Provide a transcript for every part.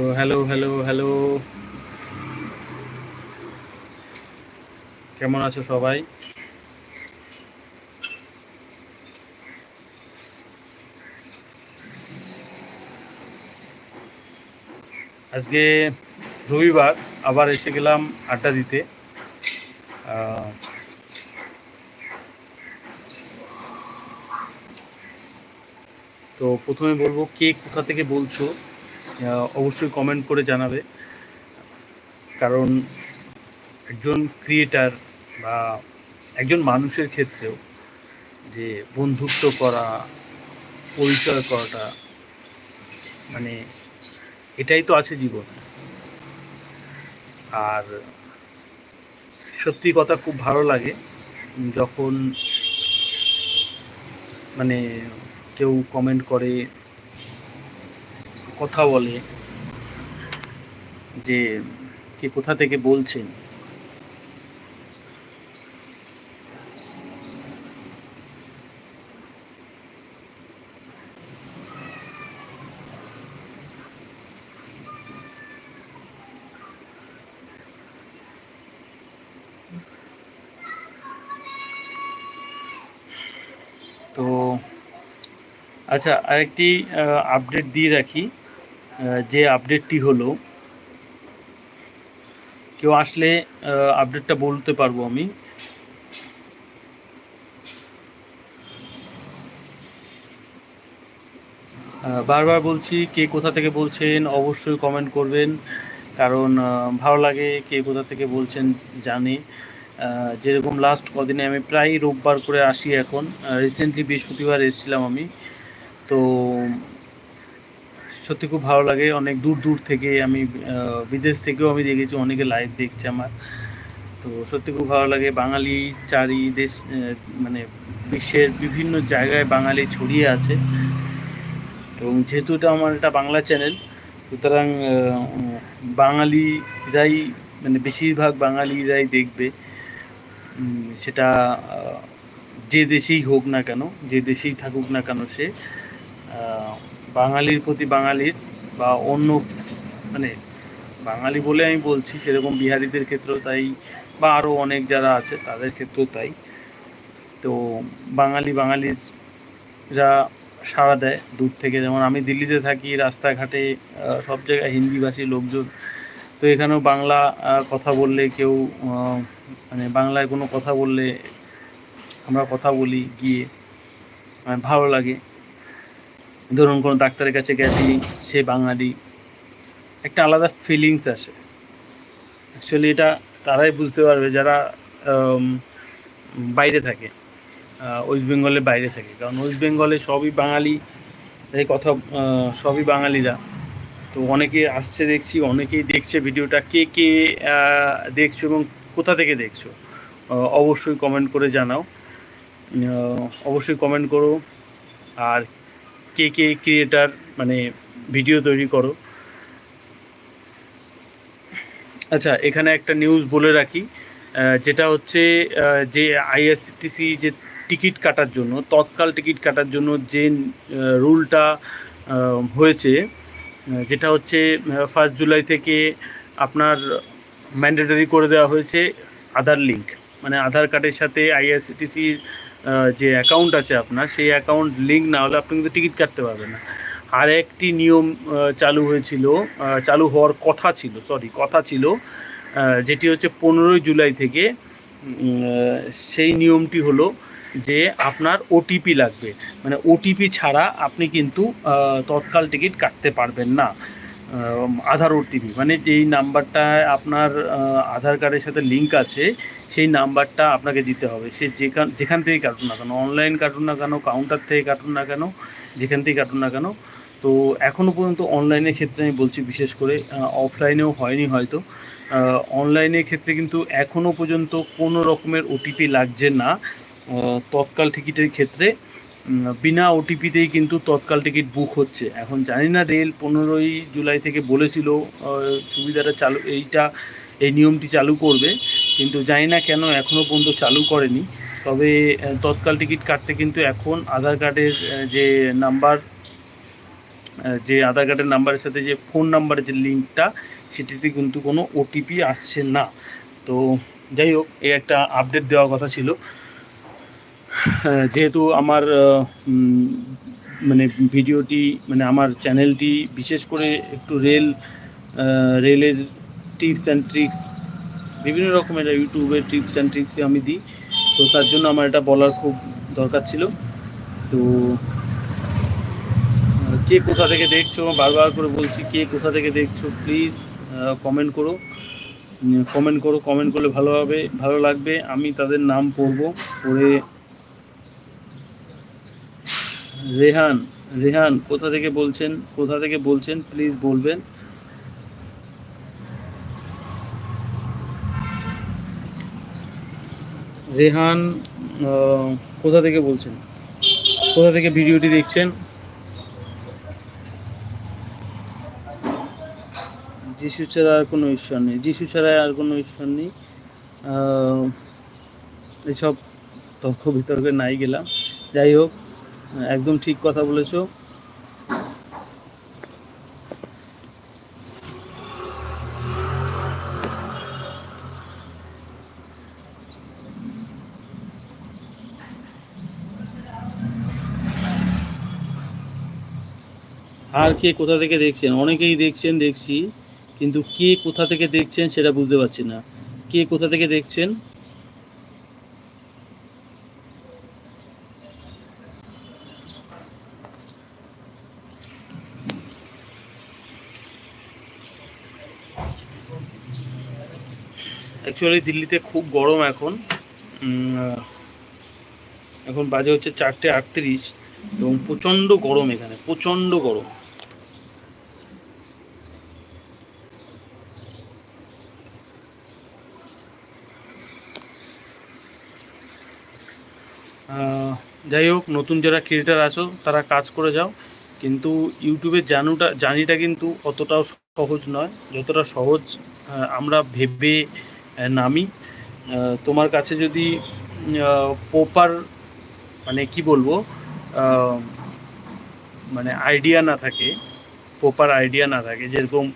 তো hello hello hello কেমন আছো সবাই? আজকে রবিবার, আবার এসে গেলাম আড্ডা দিতে। তো প্রথমে বলব কে কোথা থেকে বলছো? অবশ্যই কমেন্ট করে জানাবে। কারণ একজন ক্রিয়েটার বা একজন মানুষের ক্ষেত্রেও যে বন্ধুত্ব করা, পরিচয় করাটা মানে এটাই তো আছে জীবন। আর সত্যি কথা খুব ভালো লাগে যখন মানে কেউ কমেন্ট করে কথা বলে যে কে কোথা থেকে বলছেন? তো আচ্ছা আরেকটি আপডেট দিয়ে রাখি। যে আপডেটটি হলো, কেউ আসলে আপডেটটা বলতে পারব আমি। বারবার বলছি, কে কোথা থেকে বলছেন, অবশ্যই কমেন্ট করবেন, কারণ ভালো লাগে কে কোথা থেকে বলছেন জানি। যেরকম লাস্ট কদিনে আমি প্রায় রোববার করে আসি এখন। রিসেন্টলি বৃহস্পতিবার এসেছিলাম আমি। তো সত্যি খুব ভালো লাগে। অনেক দূর দূর থেকে আমি বিদেশ থেকেও আমি দেখেছি, অনেকে লাইভ দেখছে আমার। তো সত্যি খুব ভালো লাগে। বাঙালি চারি দেশ মানে বিশ্বের বিভিন্ন জায়গায় বাঙালি ছড়িয়ে আছে। এবং যেহেতু এটা আমার একটা বাংলা চ্যানেল সুতরাং বাঙালিরাই মানে বেশিরভাগ বাঙালিরাই দেখবে। সেটা যে দেশেই হোক না কেন, যে দেশেই থাকুক না কেন সে বাঙালির প্রতি বাঙালির বা অন্য মানে বাঙালি বলে আমি বলছি, সেরকম বিহারিদের ক্ষেত্রেও তাই বা আরও অনেক যারা আছে তাদের ক্ষেত্রেও তাই। তো বাঙালি বাঙালিরা সাড়া দেয় দূর থেকে। যেমন আমি দিল্লিতে থাকি, রাস্তাঘাটে সব জায়গায় হিন্দিভাষী লোকজন। তো এখানেও বাংলা কথা বললে কেউ মানে বাংলায় কোনো কথা বললে আমরা কথা বলি গিয়ে ভালো লাগে। ধরুন কোনো ডাক্তারের কাছে গেছি, সে বাঙালি। একটা আলাদা ফিলিংস আসে। অ্যাকচুয়ালি এটা তারাই বুঝতে পারবে যারা বাইরে থাকে ওয়েস্ট বেঙ্গলের বাইরে থাকে। কারণ ওয়েস্ট বেঙ্গলে সবই বাঙালি, এই কথা সবই বাঙালিরা। তো অনেকে আসছে দেখছি, অনেকেই দেখছে ভিডিওটা, কে কে দেখছ এবং কোথা থেকে দেখছ? অবশ্যই কমেন্ট করে জানাও। অবশ্যই কমেন্ট করো। আর কে কে ক্রিয়েটার মানে ভিডিও তৈরি করো। আচ্ছা এখানে একটা নিউজ বলে রাখি যেটা হচ্ছে যে আইআরসিটিসি যে টিকিট কাটার জন্য, তৎকাল টিকিট কাটার জন্য যে রুলটা হয়েছে যেটা হচ্ছে ফার্স্ট জুলাই থেকে আপনার ম্যান্ডেটরি করে দেওয়া হয়েছে, আধার লিঙ্ক মানে আধার কার্ডের সাথে আইআরসিটিসির যে অ্যাকাউন্ট আছে আপনার, সেই অ্যাকাউন্ট লিঙ্ক না হলে আপনি কিন্তু টিকিট কাটতে পারবেন না। আর একটি নিয়ম চালু হয়েছিল চালু হওয়ার কথা ছিল সরি কথা ছিল যেটি হচ্ছে পনেরোই জুলাই থেকে সেই নিয়মটি হলো যে আপনার ওটিপি লাগবে। মানে ওটিপি ছাড়া আপনি কিন্তু তৎকাল টিকিট কাটতে পারবেন না। আধার ওটিপি মানে যেই নাম্বারটা আপনার আধার কার্ডের সাথে লিঙ্ক আছে, সেই নাম্বারটা আপনাকে দিতে হবে। সে যেখান যেখান থেকেই কাটুন না কেন অনলাইন কাটুন না কেন কাউন্টার থেকে কাটুন না কেন, যেখান থেকে কাটুন না কেন, তো এখনও পর্যন্ত অনলাইনের ক্ষেত্রে আমি বলছি বিশেষ করে অফলাইনেও হয়নি হয়তো। অনলাইনের ক্ষেত্রে কিন্তু এখনও পর্যন্ত কোনো রকমের ওটিপি লাগছে না। তৎকাল টিকিটের ক্ষেত্রে বিনা ওটিপিতেই কিন্তু তৎকাল টিকিট বুক হচ্ছে। এখন জানি না, রেল পনেরোই জুলাই থেকে বলেছিল সুবিধাটা চালু, এইটা, এই নিয়মটি চালু করবে। কিন্তু জানি না কেন এখনও পর্যন্ত চালু করেনি। তবে তৎকাল টিকিট কাটতে কিন্তু এখন আধার কার্ডের যে নাম্বার যে আধার কার্ডের নাম্বারের সাথে যে ফোন নাম্বারের যে লিঙ্কটা, সেটিতে কিন্তু কোনো ওটিপি আসছে না। তো, যাই হোক, এই একটা আপডেট দেওয়ার কথা ছিল। যেহেতু আমার মানে ভিডিওটি মানে আমার চ্যানেলটি বিশেষ করে একটু রেল রেলের টিপস অ্যান্ড ট্রিক্স বিভিন্ন রকমের ইউটিউবের টিপস অ্যান্ড ট্রিক্স আমি দিই। তো তার জন্য আমার এটা বলার খুব দরকার ছিল। তো কে কোথা থেকে দেখছ? বারবার করে বলছি, কে কোথা থেকে দেখছ? প্লিজ কমেন্ট করো। কমেন্ট করো কমেন্ট করলে ভালো হবে, ভালো লাগবে। আমি তাদের নাম পড়ব, পড়ে রেহান রেহান, কোথা থেকে বলছেন, কোথা থেকে বলছেন প্লিজ বলবেন। রেহান কোথা থেকে বলছেন? কোথা থেকে ভিডিওটি দেখছেন? যিশু ছাড়া আর কোনো ঈশ্বর নেই। যিশু ছাড়া আর কোনো ঈশ্বর নেই। এসব তর্ক বিতর্কে নাই গেলাম। যাই হোক একদম ঠিক কথা বলেছ। আর কে কোথা থেকে দেখছেন? অনেকেই দেখছেন, দেখছি, কিন্তু কে কোথা থেকে দেখছেন সেটা বুঝতে পারছি না। কে কোথা থেকে দেখছেন? অ্যাকচুয়ালি দিল্লিতে খুব গরম এখন। এখন বাজে হচ্ছে চারটে আটত্রিশ এবং প্রচণ্ড গরম এখানে, প্রচণ্ড গরম। যাই হোক, নতুন যারা ক্রিয়েটার আছো, তারা কাজ করে যাও। কিন্তু ইউটিউবের জানুটা জানিটা কিন্তু অতটাও সহজ নয়। যতটা সহজ আমরা ভেবে নামি তোমার কাছে যদি প্রপার মানে কি বলব মানে আইডিয়া না থাকে প্রপার আইডিয়া না থাকে, যেরকম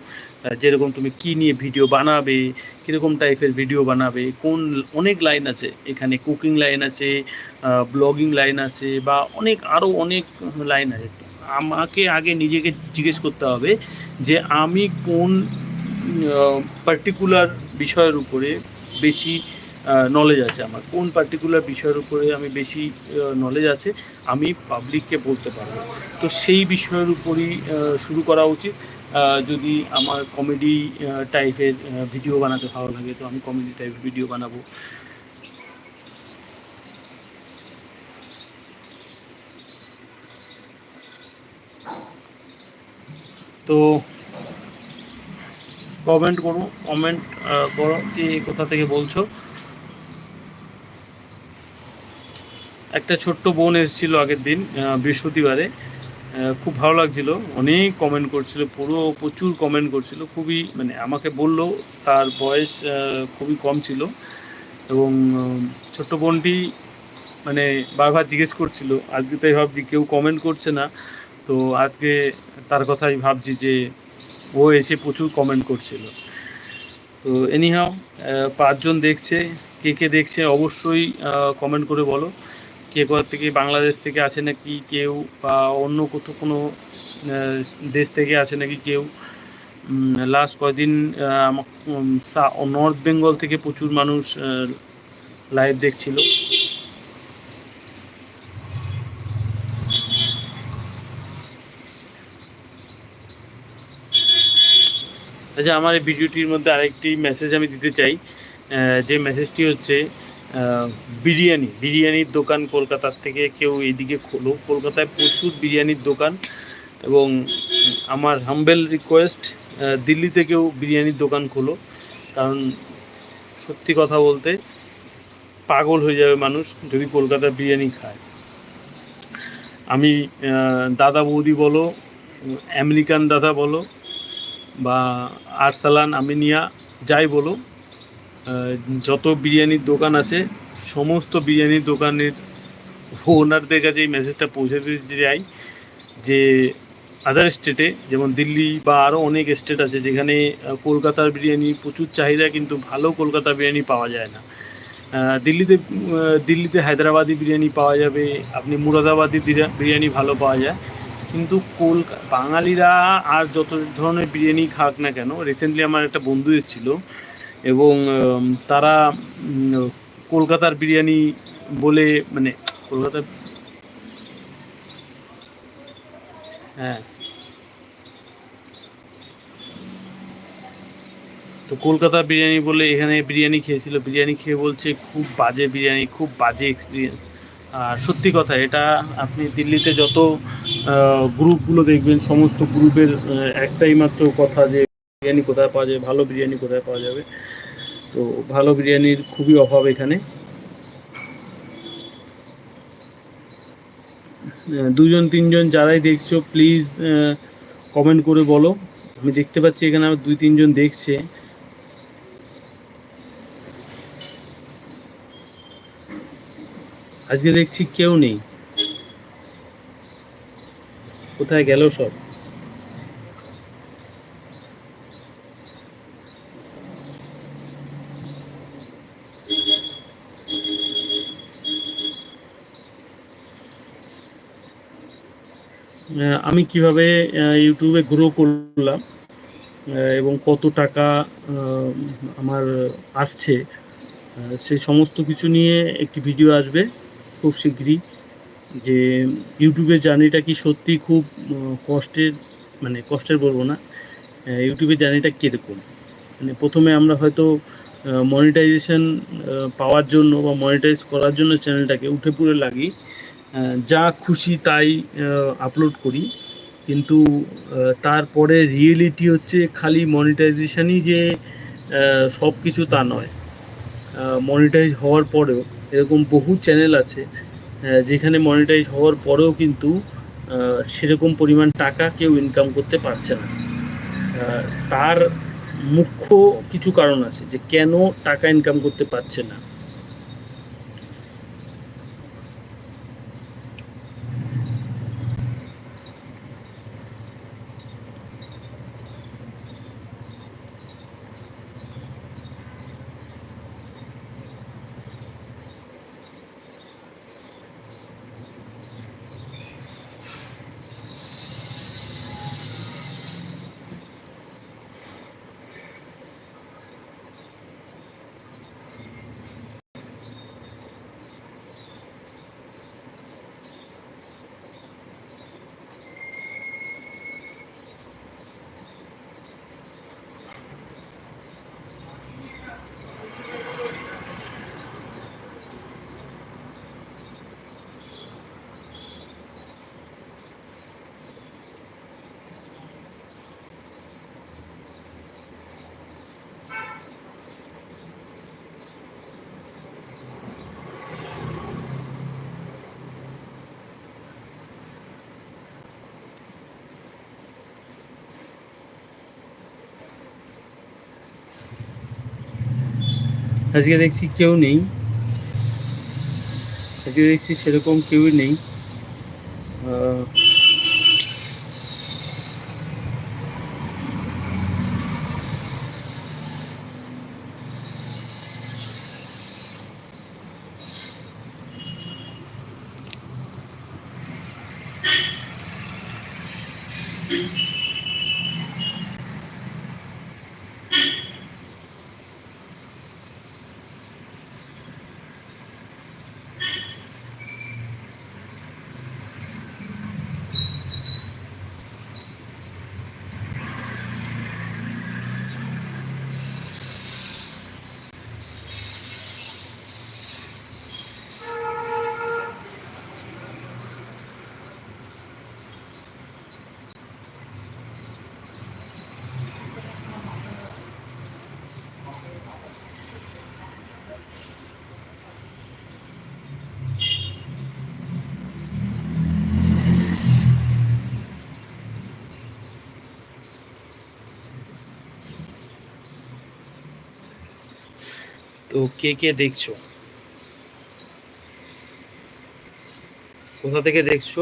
যেরকম তুমি কি নিয়ে ভিডিও বানাবে, কীরকম টাইপের ভিডিও বানাবে, কোন, অনেক লাইন আছে, এখানে কুকিং লাইন আছে ব্লগিং লাইন আছে, বা অনেক আরও অনেক লাইন আছে। আমাকে আগে নিজেকে জিজ্ঞেস করতে হবে যে আমি কোন পার্টিকুলার বিষয়ের উপরে বেশি নলেজ আছে আমার। কোন পার্টিকুলার বিষয়ের উপরে আমি বেশি নলেজ আছে, আমি পাবলিককে বলতে পারব। তো সেই বিষয়ের উপরই শুরু করা উচিত। যদি আমার কমেডি টাইপের ভিডিও বানাতে ভালো লাগে, তো আমি কমেডি টাইপের ভিডিও বানাবো। তো কমেন্ট করো কমেন্ট করো যে কোথা থেকে বলছো। একটা ছোট্ট বোন এসেছিল আগের দিন বৃহস্পতিবারে। খুব ভালো লাগছিল। অনেক কমেন্ট করছিল, পুরো প্রচুর কমেন্ট করছিল। খুবই মানে আমাকে বলল, তার বয়স খুবই কম ছিল। এবং ছোট্ট বোনটি মানে বারবার জিজ্ঞেস করছিল। আজকে তাই ভাবছি, কেউ কমেন্ট করছে না। তো আজকে তার কথাই ভাবছি যে ও এসে প্রচুর কমেন্ট করছিল। তো এনিহাও পাঁচজন দেখছে, কে কে দেখছে অবশ্যই কমেন্ট করে বলো। কে কোথা থেকে বাংলাদেশ থেকে আছে নাকি কেউ বা অন্য কোথাও কোনো দেশ থেকে আছে নাকি কেউ? লাস্ট কয়দিন নর্থ বেঙ্গল থেকে প্রচুর মানুষ লাইভ দেখছিল। আচ্ছা আমার এই ভিডিওটির মধ্যে আরেকটি মেসেজ আমি দিতে চাই। যে মেসেজটি হচ্ছে বিরিয়ানি। বিরিয়ানির দোকান কলকাতার থেকে কেউ এইদিকে খোলো। কলকাতায় প্রচুর বিরিয়ানির দোকান এবং আমার হাম্বেল রিকোয়েস্ট দিল্লি থেকেও বিরিয়ানির দোকান খোলো। কারণ সত্যি কথা বলতে পাগল হয়ে যাবে মানুষ যদি কলকাতার বিরিয়ানি খায়। আমি দাদা বৌদি বলো আমেরিকান দাদা বলো বা আরসালান আমিনিয়া যাই বলো যত বিরিয়ানির দোকান আছে, সমস্ত বিরিয়ানির দোকানের ওনারদের কাছে এই মেসেজটা পৌঁছে দিতে যাই যে আদার স্টেটে যেমন দিল্লি বা আরও অনেক স্টেট আছে যেখানে কলকাতার বিরিয়ানি প্রচুর চাহিদা কিন্তু ভালো কলকাতা বিরিয়ানি পাওয়া যায় না। দিল্লিতে দিল্লিতে হায়দ্রাবাদি বিরিয়ানি পাওয়া যাবে, আপনি মুরাদাবাদি বিরিয়ানি ভালো পাওয়া যায়। কিন্তু কলকা বাঙালিরা আর যত ধরনের বিরিয়ানি খাক না কেন রিসেন্টলি আমার একটা বন্ধু এসেছিল এবং তারা কলকাতার বিরিয়ানি বলে মানে কলকাতার হ্যাঁ। তো কলকাতা বিরিয়ানি বলে এখানে বিরিয়ানি খেয়েছিল, বিরিয়ানি খেয়ে বলছে, খুব বাজে বিরিয়ানি, খুব বাজে এক্সপিরিয়েন্স আর সত্যি কথা, এটা আপনি দিল্লিতে যত গ্রুপগুলো দেখবেন, সমস্ত গ্রুপের একটাই মাত্র কথা যে বিরিয়ানি কোথায় পাওয়া যাবে, ভালো বিরিয়ানি কোথায় পাওয়া যাবে। তো ভালো বিরিয়ানির খুবই অভাব এখানে। দুজন, তিনজন যারাই দেখছ প্লিজ কমেন্ট করে বলো। আমি দেখতে পাচ্ছি এখানে আমার দুই, তিনজন দেখছে। আজকে দেখছি কেউ নেই। কোথায় গেল সব? আমি কীভাবে ইউটিউবে গ্রো করলাম এবং কত টাকা আমার আসছে সেই সমস্ত কিছু নিয়ে একটি ভিডিও আসবে। খুব শীঘ্রই যে ইউটিউবের জার্নিটা কি সত্যি খুব কষ্টের মানে কষ্টের বলব না ইউটিউবের জার্নিটা কীরকম? মানে প্রথমে আমরা হয়তো মনিটাইজেশন পাওয়ার জন্য বা মনিটাইজ করার জন্য চ্যানেলটাকে উঠে পড়ে লাগি যা খুশি তাই আপলোড করি। কিন্তু তারপরে রিয়েলিটি হচ্ছে খালি মনিটাইজেশনই যে সব কিছু তা নয়। মনিটাইজ হওয়ার পরেও এরকম বহু চ্যানেল আছে যেখানে মনিটাইজ হওয়ার পরেও কিন্তু সেরকম পরিমাণ টাকা কেউ ইনকাম করতে পারছে না। তার মুখ্য কিছু কারণ আছে যে কেন টাকা ইনকাম করতে পারছে না। আজকে দেখছি কেউ নেই। আজকে দেখছি সেরকম কেউই নেই। তো কে কে দেখছ? কোথা থেকে দেখছ?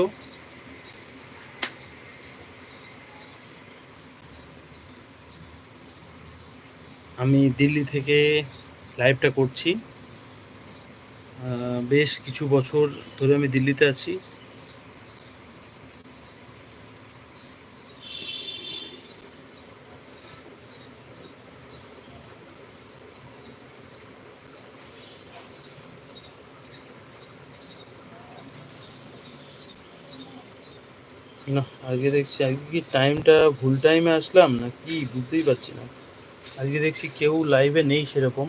আমি দিল্লি থেকে লাইভটা করছি। বেশ কিছু বছর ধরে আমি দিল্লিতে আছি। আজকে দেখছি, আজকে কি টাইমটা ভুল টাইমে আসলাম? না কি? বুঝতেই পারছি না। আজকে দেখছি কেউ লাইভে নেই সেরকম।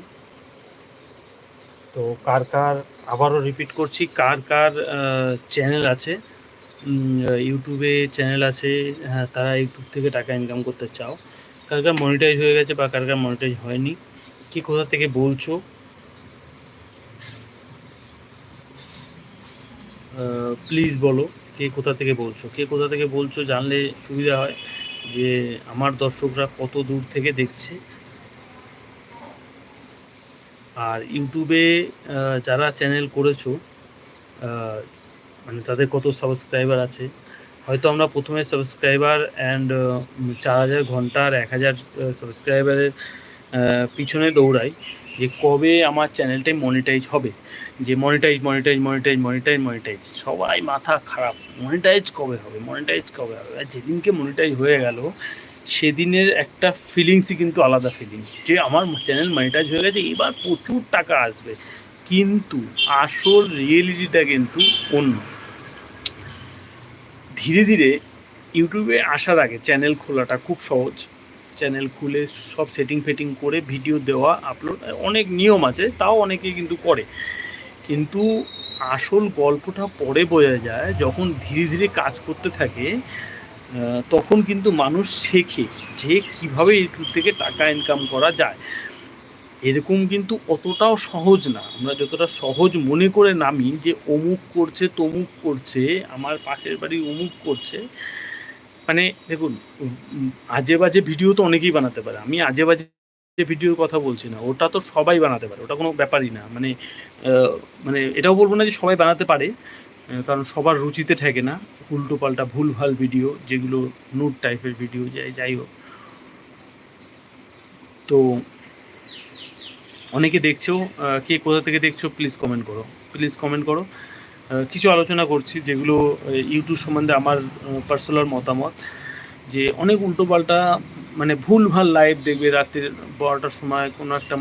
তো কার কার, আবারও রিপিট করছি, কার কার চ্যানেল আছে? ইউটিউবে চ্যানেল আছে? হ্যাঁ তারা ইউটিউব থেকে টাকা ইনকাম করতে চাও। কার কার মনিটাইজ হয়ে গেছে বা কার কার মনিটাইজ হয়নি? কি কোথা থেকে বলছো? প্লিজ বলো। কে কোথা থেকে বলছো? কে কোথা থেকে বলছো জানলে সুবিধা হয় যে আমার দর্শকরা কত দূর থেকে দেখছে। আর ইউটিউবে যারা চ্যানেল করেছ মানে তাদের কত সাবস্ক্রাইবার আছে? হয়তো আমরা প্রথমে সাবস্ক্রাইবার অ্যান্ড চার হাজার ঘণ্টার এক হাজার সাবস্ক্রাইবারের পিছনে দৌড়াই। যে কবে আমার চ্যানেলটাই মনিটাইজ হবে? যে monetize monetize monetize monetize monetize সবাই মাথা খারাপ। মনিটাইজ কবে হবে? মনিটাইজ কবে হবে? আর যেদিনকে মনিটাইজ হয়ে গেল, সেদিনের একটা ফিলিংসই কিন্তু আলাদা ফিলিংস যে আমার চ্যানেল মনিটাইজ হয়ে গেছে, এবার প্রচুর টাকা আসবে। কিন্তু আসল রিয়েলিটিটা কিন্তু অন্য। ধীরে ধীরে ইউটিউবে আসার আগে চ্যানেল খোলাটা খুব সহজ। চ্যানেল খুলে সব সেটিং ফেটিং করে ভিডিও দেওয়া আপলোড অনেক নিয়ম আছে, তাও অনেকে কিন্তু করে। কিন্তু আসল গল্পটা পরে বোঝা যায়, যখন ধীরে ধীরে কাজ করতে থাকে তখন কিন্তু মানুষ শেখে যে কীভাবে ইউটিউব থেকে টাকা ইনকাম করা যায়। এরকম কিন্তু অতটাও সহজ না। আমরা যতটা সহজ মনে করে নামি যে অমুক করছে, তমুক করছে, আমার পাশের বাড়ি অমুক করছে মানে দেখুন আজে বাজে ভিডিও তো অনেকেই বানাতে পারে। আমি আজে বাজে যে ভিডিওর কথা বলছি না। ওটা তো সবাই বানাতে পারে। ওটা কোনো ব্যাপারই না। মানে মানে এটাও বলব না যে সবাই বানাতে পারে কারণ সবার রুচিতে থাকে না। উল্টো পাল্টা ভুলভাল ভিডিও যেগুলো নুট টাইপের ভিডিও যাই যাই হোক। তো অনেকে দেখছ কে কোথা থেকে দেখছ প্লিজ কমেন্ট করো। প্লিজ কমেন্ট করো। কিছু আলোচনা করছি যেগুলো ইউটিউব সম্বন্ধে আমার পার্সোনাল মতামত, যে অনেক উল্টোপাল্টা মানে ভুল ভালো লাইভ দেখবে রাত্রির বারোটার সময় কোনো একটা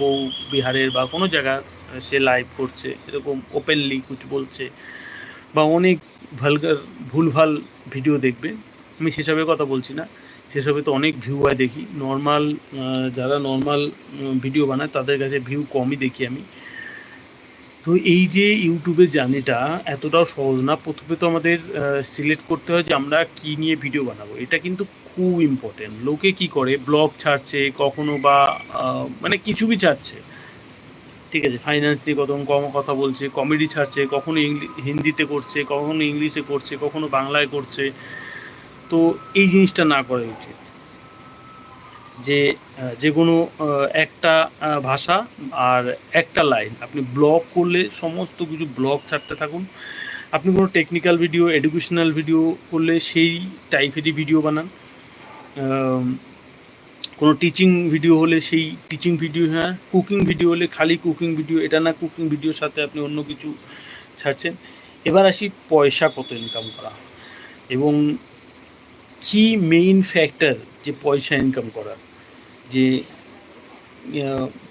বউ বিহারের বা কোনো জায়গায় সে লাইভ করছে, এরকম ওপেনলি কিছু বলছে, বা অনেক ভালগার ভুলভাল ভিডিও দেখবে। আমি সেসবের কথা বলছি না, সেসবে তো অনেক ভিউ হয় দেখি। নর্মাল যারা নর্মাল ভিডিও বানায় তাদের কাছে ভিউ কমই দেখি আমি। তো এই যে ইউটিউবে জার্নিটা এতটাও সহজ না, প্রথমে তো আমাদের সিলেক্ট করতে হয় যে আমরা কি নিয়ে ভিডিও বানাবো। এটা কিন্তু খুব ইম্পর্টেন্ট লোকে কি করে? ব্লগ ছাড়ছে, কখনো বা মানে কিছু বি ছাড়ছে। ঠিক আছে ফাইন্যান্স নিয়ে কত, কম কথা বলছে কমেডি ছাড়ছে, কখনো হিন্দিতে করছে, কখনো ইংলিশে করছে, কখনো বাংলায় করছে। তো এই জিনিসটা না করা উচিত। যে যে কোনো একটা ভাষা আর একটা লাইন। আপনি ব্লগ করলে সমস্ত কিছু ব্লগ ছাড়তে থাকুন। আপনি কোনো টেকনিক্যাল ভিডিও এডুকেশনাল ভিডিও করলে সেই টাইপেরই ভিডিও বানান। কোনো টিচিং ভিডিও হলে সেই টিচিং ভিডিও হ্যাঁ কুকিং ভিডিও হলে খালি কুকিং ভিডিও এটা না কুকিং ভিডিওর সাথে আপনি অন্য কিছু ছাড়ছেন। এবার আসি পয়সা কত ইনকাম করা। এবং কি মেইন ফ্যাক্টর যে পয়সা ইনকাম করার? যে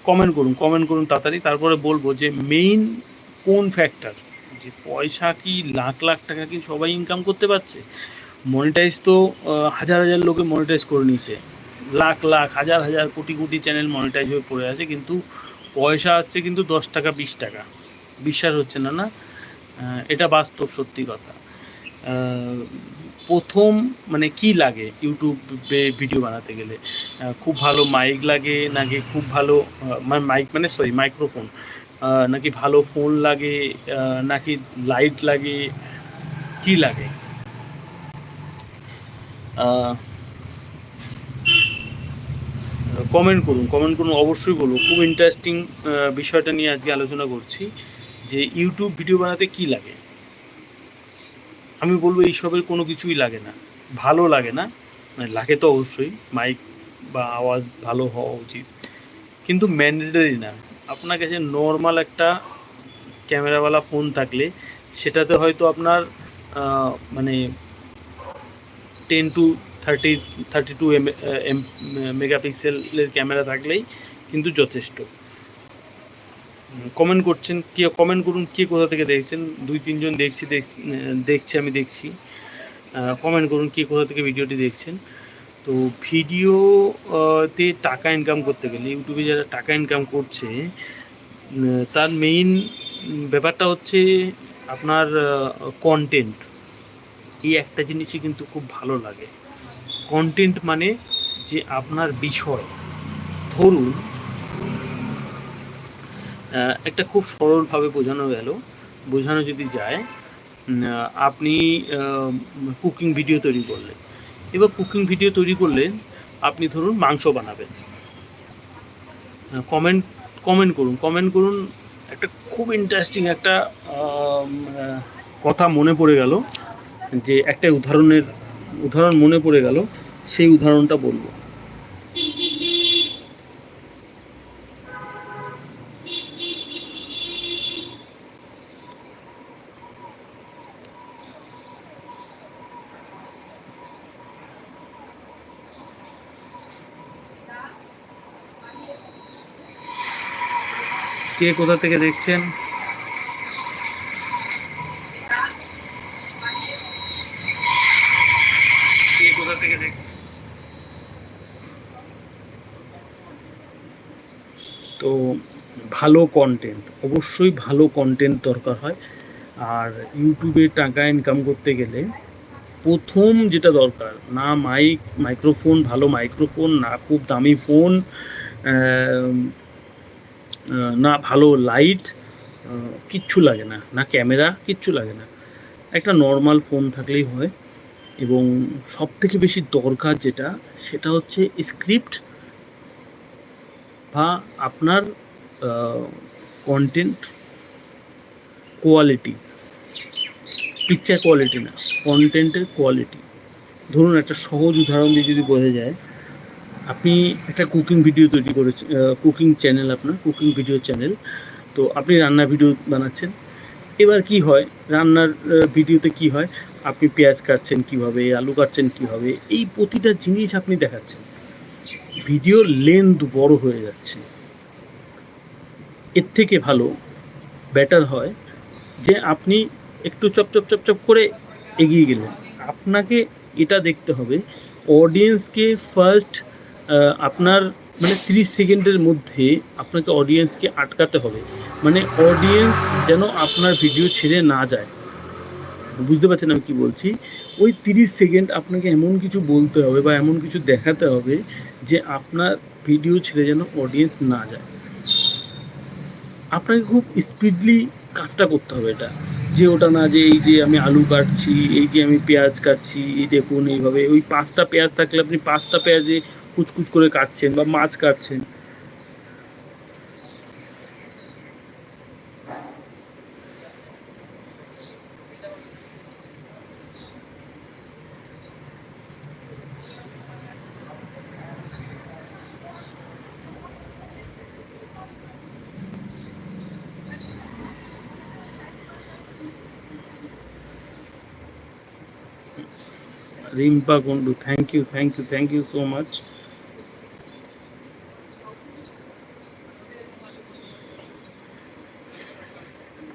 কমেন্ট করুন কমেন্ট করুন তাড়াতাড়ি। তারপরে বলব যে মেইন কোন ফ্যাক্টর যে, পয়সা কি লাখ লাখ টাকা কি সবাই ইনকাম করতে পারছে? মনিটাইজ তো হাজার হাজার লোকে মনিটাইজ করে নিয়েছে। লাখ লাখ, হাজার হাজার, কোটি কোটি চ্যানেল মনিটাইজ হয়ে পড়ে আছে, কিন্তু পয়সা আসছে কিন্তু দশ টাকা, বিশ টাকা। বিশ্বাস হচ্ছে না না? এটা বাস্তব সত্যি কথা। প্রথম মানে কি লাগে ইউটিউবে ভিডিও বানাতে গেলে? খুব ভালো মাইক লাগে নাকি খুব ভালো মাইক মানে সরি মাইক্রোফোন নাকি ভালো ফোন লাগে নাকি লাইট লাগে, কি লাগে? কমেন্ট করুন কমেন্ট করুন, অবশ্যই বলব খুব ইন্টারেস্টিং বিষয়টা নিয়ে আজকে আলোচনা করছি যে ইউটিউব ভিডিও বানাতে কি লাগে? আমি বলব এইসবের কোনো কিছুই লাগে না। ভালো লাগে না। মানে লাগে তো অবশ্যই মাইক বা আওয়াজ ভালো হওয়া উচিত। কিন্তু ম্যান্ডেটরি না। আপনার কাছে নর্মাল একটা ক্যামেরাওয়ালা ফোন থাকলে সেটাতে হয়তো আপনার মানে ten to thirty thirty two M M মেগাপিক্সেলের ক্যামেরা থাকলেই কিন্তু যথেষ্ট। কমেন্ট করছেন, কে কমেন্ট করুন, কে কোথা থেকে দেখছেন? দুই, তিনজন দেখছি দেখছি আমি দেখছি। কমেন্ট করুন, কে কোথা থেকে ভিডিওটি দেখছেন। তো ভিডিওতে টাকা ইনকাম করতে গেলে ইউটিউবে যারা টাকা ইনকাম করছে তার মেইন ব্যাপারটা হচ্ছে আপনার কন্টেন্ট এই একটা জিনিসই কিন্তু খুব ভালো লাগে। কন্টেন্ট মানে যে আপনার বিষয়। ধরুন একটা খুব সরলভাবে বোঝানো গেল। বোঝানো যদি যায় আপনি কুকিং ভিডিও তৈরি করলেন। এবার কুকিং ভিডিও তৈরি করলেন, আপনি ধরুন মাংস বানাবেন। কমেন্ট কমেন্ট করুন। কমেন্ট করুন, একটা খুব ইন্টারেস্টিং একটা কথা মনে পড়ে গেল, যে একটা উদাহরণের, উদাহরণ মনে পড়ে গেল, সেই উদাহরণটা বলব। কে কোথা থেকে দেখছেন? তো ভালো কন্টেন্ট অবশ্যই ভালো কন্টেন্ট দরকার হয়। আর ইউটিউবে টাকা ইনকাম করতে গেলে প্রথম যেটা দরকার, না মাইক মাইক্রোফোন ভালো মাইক্রোফোন না খুব দামি ফোন না ভালো লাইট কিচ্ছু লাগে না না ক্যামেরা কিচ্ছু লাগে না। একটা নর্মাল ফোন থাকলেই হয় এবং সব থেকে বেশি দরকার যেটা, সেটা হচ্ছে স্ক্রিপ্ট বা আপনার কন্টেন্ট কোয়ালিটি পিকচার কোয়ালিটি না কন্টেন্টের কোয়ালিটি ধরুন একটা সহজ উদাহরণ দিয়ে যদি বোঝা যায় আপনি একটা কুকিং ভিডিও তৈরি করেছেন কুকিং চ্যানেল আপনার কুকিং ভিডিও চ্যানেল তো আপনি রান্নার ভিডিও বানাচ্ছেন। এবার কি হয়? রান্নার ভিডিওতে কি হয়? আপনি পেঁয়াজ কাটছেন কীভাবে? আলু কাটছেন কীভাবে? এই প্রতিটা জিনিস আপনি দেখাচ্ছেন। ভিডিও লেন্থ বড় হয়ে যাচ্ছে। এর থেকে ভালো বেটার হয় যে আপনি একটু চপ চপ চপ চপ করে এগিয়ে গেলেন। আপনাকে এটা দেখতে হবে অডিয়েন্সকে ফার্স্ট আপনার মানে তিরিশ সেকেন্ডের মধ্যে আপনাকে অডিয়েন্সকে আটকাতে হবে। মানে অডিয়েন্স যেন আপনার ভিডিও ছেড়ে না যায়। বুঝতে পারছেন আমি কি বলছি? ওই তিরিশ সেকেন্ড আপনাকে এমন কিছু বলতে হবে বা এমন কিছু দেখাতে হবে যে আপনার ভিডিও ছেড়ে যেন অডিয়েন্স না যায়। আপনাকে খুব স্পিডলি কাজটা করতে হবে এটা। যে ওটা না, যে এই যে আমি আলু কাটছি, এই যে আমি পেঁয়াজ কাটছি, এই দেখুন এইভাবে। ওই পাঁচটা পেঁয়াজ থাকলে আপনি পাঁচটা পেঁয়াজে কুচকুচ করে কাটছেন বা মাছ কাটছেন। Rimpa Kundu thank you thank you thank you so much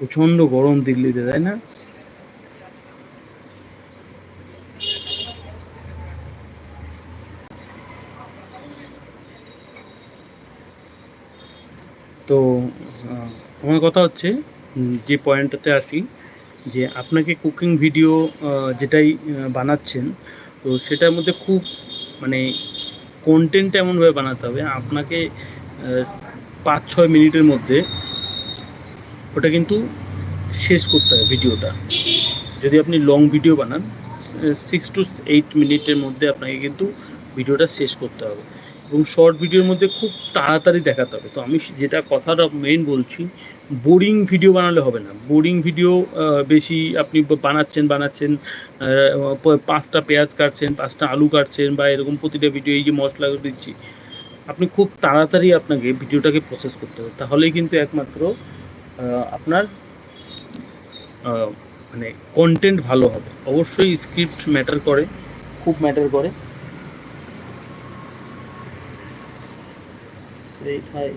প্রচণ্ড গরম দিল্লিতে, তাই না? তো আমার কথা হচ্ছে যে পয়েন্টটাতে আসি, যে আপনাকে কুকিং ভিডিও যেটাই বানাচ্ছেন, তো সেটার মধ্যে খুব মানে কন্টেন্ট এমনভাবে বানাতে হবে। আপনাকে পাঁচ ছয় মিনিটের মধ্যে ওটা কিন্তু শেষ করতে হবে ভিডিওটা। যদি আপনি লং ভিডিও বানান সিক্স টু এইট মিনিটের মধ্যে আপনাকে কিন্তু ভিডিওটা শেষ করতে হবে। এবং শর্ট ভিডিওর মধ্যে খুব তাড়াতাড়ি দেখাতে হবে। তো আমি যেটা কথাটা মেন বলছি বোরিং ভিডিও বানালে হবে না। বোরিং ভিডিও বেশি আপনি বানাচ্ছেন বানাচ্ছেন পাঁচটা পেঁয়াজ কাটছেন, পাঁচটা আলু কাটছেন বা এরকম প্রতিটা ভিডিও এই যে মশলা দিচ্ছি, আপনি খুব তাড়াতাড়ি আপনাকে ভিডিওটাকে প্রসেস করতে হবে। তাহলেই কিন্তু একমাত্র আপনার মানে কন্টেন্ট ভালো হবে। অবশ্যই স্ক্রিপ্ট ম্যাটার করে। খুব ম্যাটার করে। হাই